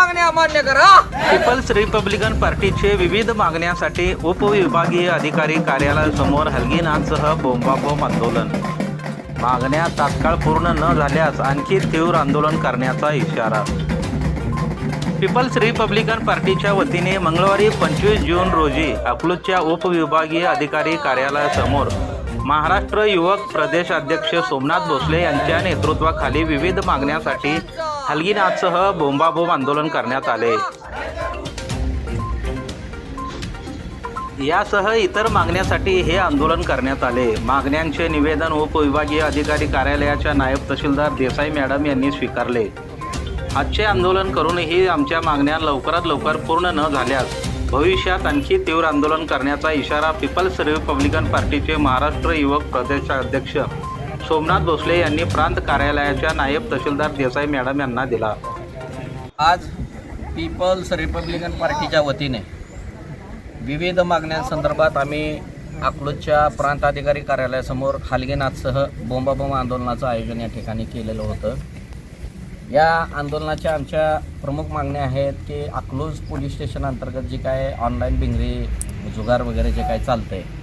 मागण्या मान्य करा. पीपल्स रिपब्लिकन पार्टीचे विविध मागण्यांसाठी उपविभागीय अधिकारी कार्यालयासमोर हलगीनांसह बोंबाबोंब आंदोलन. मागण्या तात्काळ पूर्ण न झाल्यास आणखी तीव्र आंदोलन करण्याचा इशारा. पीपल्स रिपब्लिकन पार्टीच्या वतीने मंगळवारी पंचवीस जून रोजी अकलूजच्या उपविभागीय अधिकारी कार्यालयासमोर महाराष्ट्र युवक प्रदेश अध्यक्ष सोमनाथ भोसले यांच्या नेतृत्वाखाली विविध मागण्यांसाठी हलगीनाथसह बोंबाबोंब आंदोलन करण्यात आले. यासह इतर मागण्यासाठी हे आंदोलन करण्यात आले. मागण्यांचे निवेदन उपविभागीय अधिकारी कार्यालयाच्या नायब तहसीलदार देसाई मॅडम यांनी स्वीकारले. आजचे आंदोलन करूनही आमच्या मागण्या लवकरात लवकर पूर्ण न झाल्यास भविष्यात आणखी तीव्र आंदोलन करण्याचा इशारा पीपल्स रिपब्लिकन पार्टीचे महाराष्ट्र युवक प्रदेशाध्यक्ष सोमनाथ भोसले यांनी प्रांत कार्यालयाच्या नायब तहसीलदार देसाई मॅडम यांना दिला. आज पीपल्स रिपब्लिकन पार्टीच्या वतीने विविध मागण्यांसंदर्भात आम्ही अकलूजच्या प्रांत अधिकारी कार्यालयासमोर खालगेनाथसह बोंबाबोंब आंदोलनाचं आयोजन या ठिकाणी केलेलं होतं. या आंदोलनाच्या आमच्या प्रमुख मागण्या आहेत की अकलूज पोलीस स्टेशन अंतर्गत जे काय ऑनलाईन भिंगरी जुगार वगैरे जे काय चालतं आहे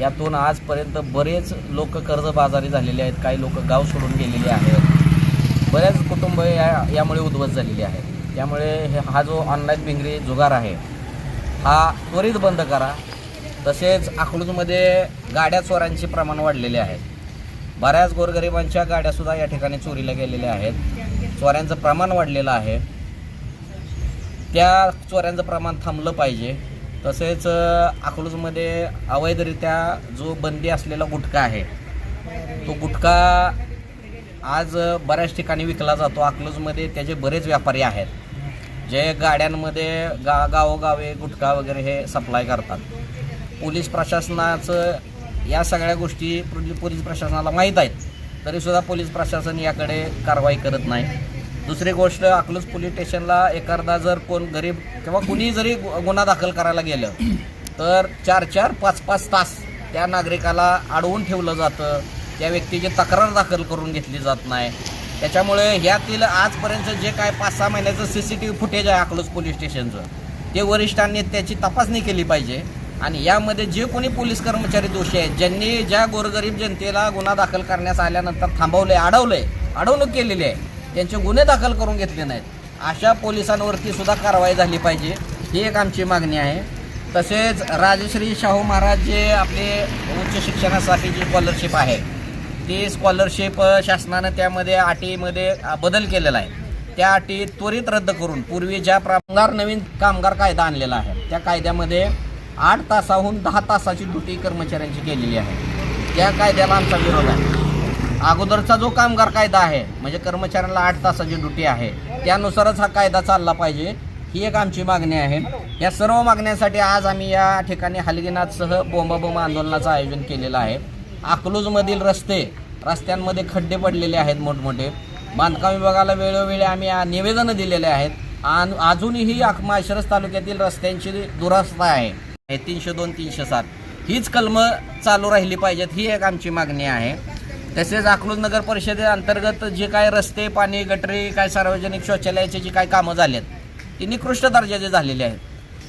यातून आजपर्यंत बरेच लोक कर्जबाजारी झालेले आहेत. काही लोक गाव सोडून गेलेले आहेत. बऱ्याच कुटुंब या यामुळे उद्ध्वस्त झालेली आहेत. त्यामुळे हे हा जो ऑनलाईन भिंगरी जुगार आहे हा त्वरित बंद करा. तसेच अकलूजमध्ये गाड्या चोरांचे प्रमाण वाढलेले आहे. बऱ्याच गोरगरिबांच्या गाड्यासुद्धा या ठिकाणी चोरीला गेलेल्या आहेत. चोऱ्यांचं प्रमाण वाढलेलं आहे. त्या चोऱ्यांचं प्रमाण थांबलं पाहिजे. तसेच अकलूजमध्ये अवैधरित्या जो बंदी असलेला गुटखा आहे तो गुटखा आज बऱ्याच ठिकाणी विकला जातो. अकलूजमध्ये त्याचे बरेच व्यापारी आहेत जे गाड्यांमध्ये गा गावोगावे गुटखा वगैरे हे सप्लाय करतात. पोलीस प्रशासनाचं या सगळ्या गोष्टी पोलीस प्रशासनाला माहीत आहेत तरीसुद्धा पोलीस प्रशासन याकडे कारवाई करत नाही. दुसरी गोष्ट अकलूज पोलीस स्टेशनला एखादा जर कोण गरीब किंवा कुणी जरी गुन्हा दाखल करायला गेलं तर चार चार पाच पाच तास त्या नागरिकाला अडवून ठेवलं जातं. त्या व्यक्तीची तक्रार दाखल करून घेतली जात नाही. त्याच्यामुळे ह्यातील आजपर्यंत जे काय पाच सहा महिन्याचं C C T V footage आहे अकलूज पोलीस स्टेशनचं ते वरिष्ठांनी त्याची तपासणी केली पाहिजे. आणि यामध्ये जे कोणी पोलीस कर्मचारी दोषी आहेत ज्यांनी ज्या गोरगरीब जनतेला गुन्हा दाखल करण्यास आल्यानंतर थांबवले अडवले अडवणूक केलेली आहे त्यांचे गुन्हे दाखल करून घेतले नाहीत. अशा पोलिसांवरती सुद्धा कारवाई झाली पाहिजे ही एक आमची मागणी आहे. तसेच राजश्री शाहू महाराज जे आपले उच्च शिक्षणासाठी जी स्कॉलरशिप आहे ती स्कॉलरशिप शासनानं त्यामध्ये अटीमध्ये बदल केलेला आहे. त्या अटी त्वरित रद्द करून पूर्वी ज्या कामगार नवीन कामगार कायदा आणलेला आहे त्या कायद्यामध्ये आठ तासाहून दहा तासाची ड्युटी कर्मचाऱ्यांची केलेली आहे. त्या कायद्याला आमचा विरोध आहे. अगोदरचा जो कामगार कायदा आहे म्हणजे कर्मचाऱ्यांना आठ तासाची ड्युटी आहे त्यानुसारच हा कायदा चालला पाहिजे ही एक आमची मागणी आहे. या सर्व मागण्यांसाठी आज आम्ही या ठिकाणी हलगीनाथसह बोंबाबोंब आंदोलनाचं आयोजन केलेलं आहे. अकलूजमधील रस्ते रस्त्यांमध्ये खड्डे पडलेले आहेत मोठमोठे. बांधकाम विभागाला वेळोवेळी आम्ही निवेदनं दिलेले आहेत. आणि अजूनही माशरस तालुक्यातील रस्त्यांची दुरावस्था आहे तीनशे दोन तीनशे सात. हीच कलमं चालू राहिली पाहिजेत ही एक आमची मागणी आहे. तसेच अकलूज नगर परिषदे अंतर्गत जे काय रस्ते पाणी गटरी काय सार्वजनिक शौचालयाची जी काय कामं झाली आहेत ती निकृष्ट दर्जाचे झालेले आहेत.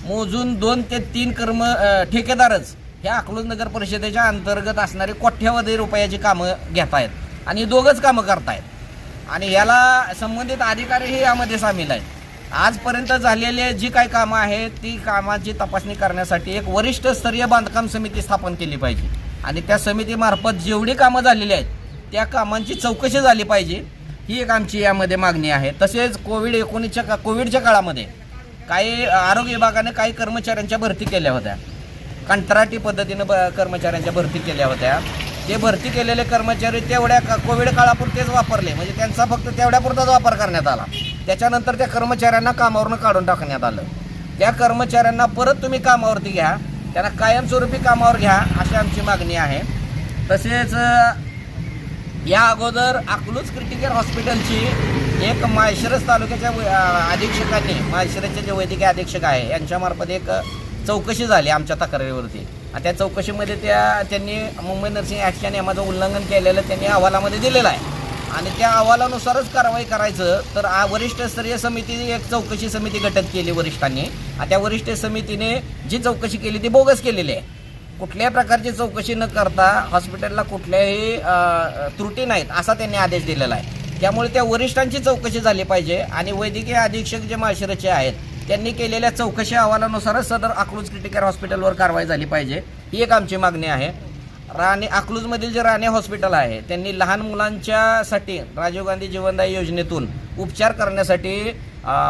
मोजून दोन ते तीन कर्म ठेकेदारच ह्या अकलूज नगर परिषदेच्या अंतर्गत असणारे कोट्यावधी रुपयाची कामं घेत आहेत आणि दोघंच कामं करतायत. आणि याला संबंधित अधिकारीही यामध्ये सामील आहेत. आजपर्यंत झालेले जी काही कामं आहेत ती कामाची तपासणी करण्यासाठी एक वरिष्ठ स्तरीय बांधकाम समिती स्थापन केली पाहिजे. आणि त्या समितीमार्फत जेवढी कामं झालेली आहेत त्या कामांची चौकशी झाली पाहिजे. ही एक आमची यामध्ये मागणी आहे. तसेच कोविड एकोणीसच्या का कोविडच्या काळामध्ये काही आरोग्य विभागाने काही कर्मचाऱ्यांच्या भरती केल्या होत्या. कंत्राटी पद्धतीनं ब कर्मचाऱ्यांच्या भरती केल्या होत्या. ते भरती केलेले कर्मचारी तेवढ्या का- कोविड काळापुरतेच वापरले. म्हणजे त्यांचा फक्त तेवढ्यापुरताच वापर करण्यात आला. त्याच्यानंतर त्या कर्मचाऱ्यांना कामावरून काढून टाकण्यात आलं. त्या कर्मचाऱ्यांना परत तुम्ही कामावरती घ्या. त्यांना कायमस्वरूपी कामावर घ्या अशी आमची मागणी आहे. तसेच या अगोदर अकलूज क्रिटिकल हॉस्पिटलची एक माळशिरस तालुक्याच्या अधीक्षकांनी माळशिरसचे जे वैद्यकीय अधीक्षक आहे यांच्यामार्फत एक चौकशी झाली आमच्या तक्रारीवरती. आणि त्या चौकशीमध्ये त्या त्यांनी मुंबई नर्सिंग ॲक्टच्या नियमाचं उल्लंघन केलेलं त्यांनी अहवालामध्ये दिलेलं आहे. आणि त्या अहवालानुसारच कारवाई करायचं तर वरिष्ठस्तरीय समिती एक चौकशी समिती गटत केली वरिष्ठांनी. आणि त्या वरिष्ठ समितीने जी चौकशी केली ती बोगस केलेली आहे. कुठल्याही प्रकारची चौकशी न करता हॉस्पिटलला कुठल्याही त्रुटी नाहीत असा त्यांनी आदेश दिलेला आहे. त्यामुळे त्या वरिष्ठांची चौकशी झाली पाहिजे आणि वैद्यकीय अधीक्षक जे माळशिरसचे आहेत त्यांनी केलेल्या चौकशी अहवालानुसारच सदर अकलूज क्रिटिकल हॉस्पिटलवर कारवाई झाली पाहिजे ही एक आमची मागणी आहे. राणे अकलूजमधील जे राणे हॉस्पिटल आहे त्यांनी लहान मुलांच्यासाठी राजीव गांधी जीवनदायी योजनेतून उपचार करण्यासाठी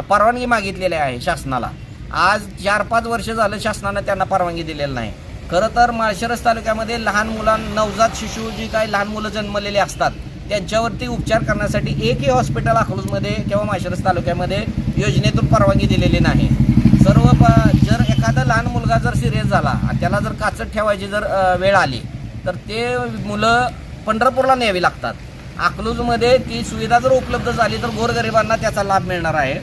परवानगी मागितलेली आहे शासनाला. आज चार पाच वर्ष झालं शासनानं त्यांना परवानगी दिलेली नाही. खरं तर माळशिरस तालुक्यामध्ये लहान मुलां नवजात शिशू जी काही लहान मुलं जन्मलेली असतात त्यांच्यावरती उपचार करण्यासाठी एकही हॉस्पिटल अकलूजमध्ये किंवा माळशिरस तालुक्यामध्ये योजनेतून परवानगी दिलेली नाही. सर्व प जर एखादा लहान मुलगा जर सिरियस झाला त्याला जर काचत ठेवायची जर वेळ आली तर ते मुलं पंढरपूरला न्यावी लागतात. अकलूजमध्ये ती सुविधा जर उपलब्ध झाली तर गोरगरिबांना त्याचा लाभ मिळणार आहे.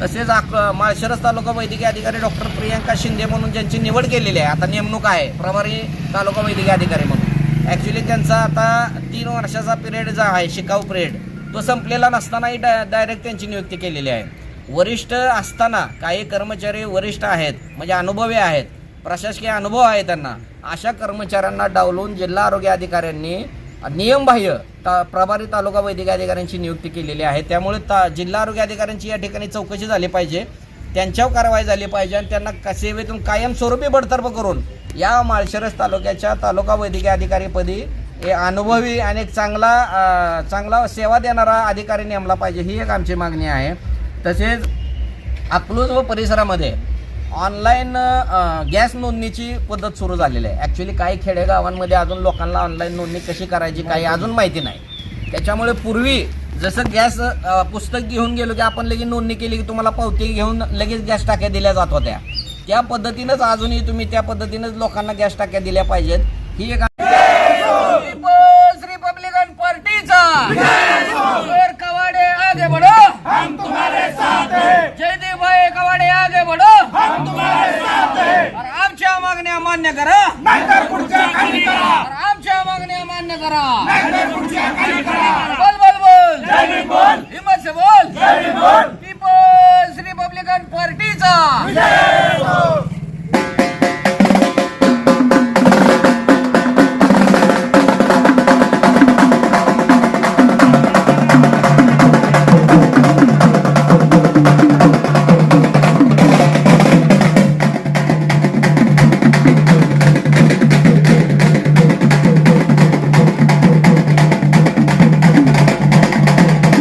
तसेच अक माळशिरस तालुका वैद्यकीय अधिकारी डॉक्टर प्रियंका शिंदे म्हणून ज्यांची निवड केलेली आहे आता नेमणूक आहे प्रभारी तालुका वैद्यकीय अधिकारी म्हणून. ॲक्च्युली त्यांचा आता तीन वर्षाचा पिरियड जो आहे शिकाऊ पिरियड तो संपलेला नसतानाही डाय डायरेक्ट त्यांची नियुक्ती केलेली आहे. वरिष्ठ असताना काही कर्मचारी वरिष्ठ आहेत म्हणजे अनुभवी आहेत प्रशासकीय अनुभव आहे त्यांना अशा कर्मचाऱ्यांना डावलून जिल्हा आरोग्य अधिकाऱ्यांनी नियमबाह्य ता प्रभारी तालुका वैद्यकीय अधिकाऱ्यांची नियुक्ती केलेली आहे. त्यामुळे ता जिल्हा आरोग्य अधिकाऱ्यांची या ठिकाणी चौकशी झाली पाहिजे. त्यांच्यावर कारवाई झाली पाहिजे आणि त्यांना सेवेतून कायमस्वरूपी बडतर्फ करून या माळशिरस तालुक्याच्या तालुका वैद्यकीय अधिकारीपदी अनुभवी आणि एक चांगला चांगला सेवा देणारा अधिकारी नेमला पाहिजे. ही एक आमची मागणी आहे. तसेच अकलूज व परिसरामध्ये ऑनलाईन गॅस नोंदणीची पद्धत सुरू झालेली आहे. ॲक्च्युली काही खेडेगावांमध्ये अजून लोकांना ऑनलाईन नोंदणी कशी करायची काही अजून माहिती नाही. त्याच्यामुळे पूर्वी जसं गॅस पुस्तक घेऊन गेलो की आपण लगेच नोंदणी केली की तुम्हाला पावती घेऊन लगेच गॅस टाक्या दिल्या जात होत्या. त्या पद्धतीनंच अजूनही तुम्ही त्या पद्धतीनंच लोकांना गॅस टाक्या दिल्या पाहिजेत. ही एक से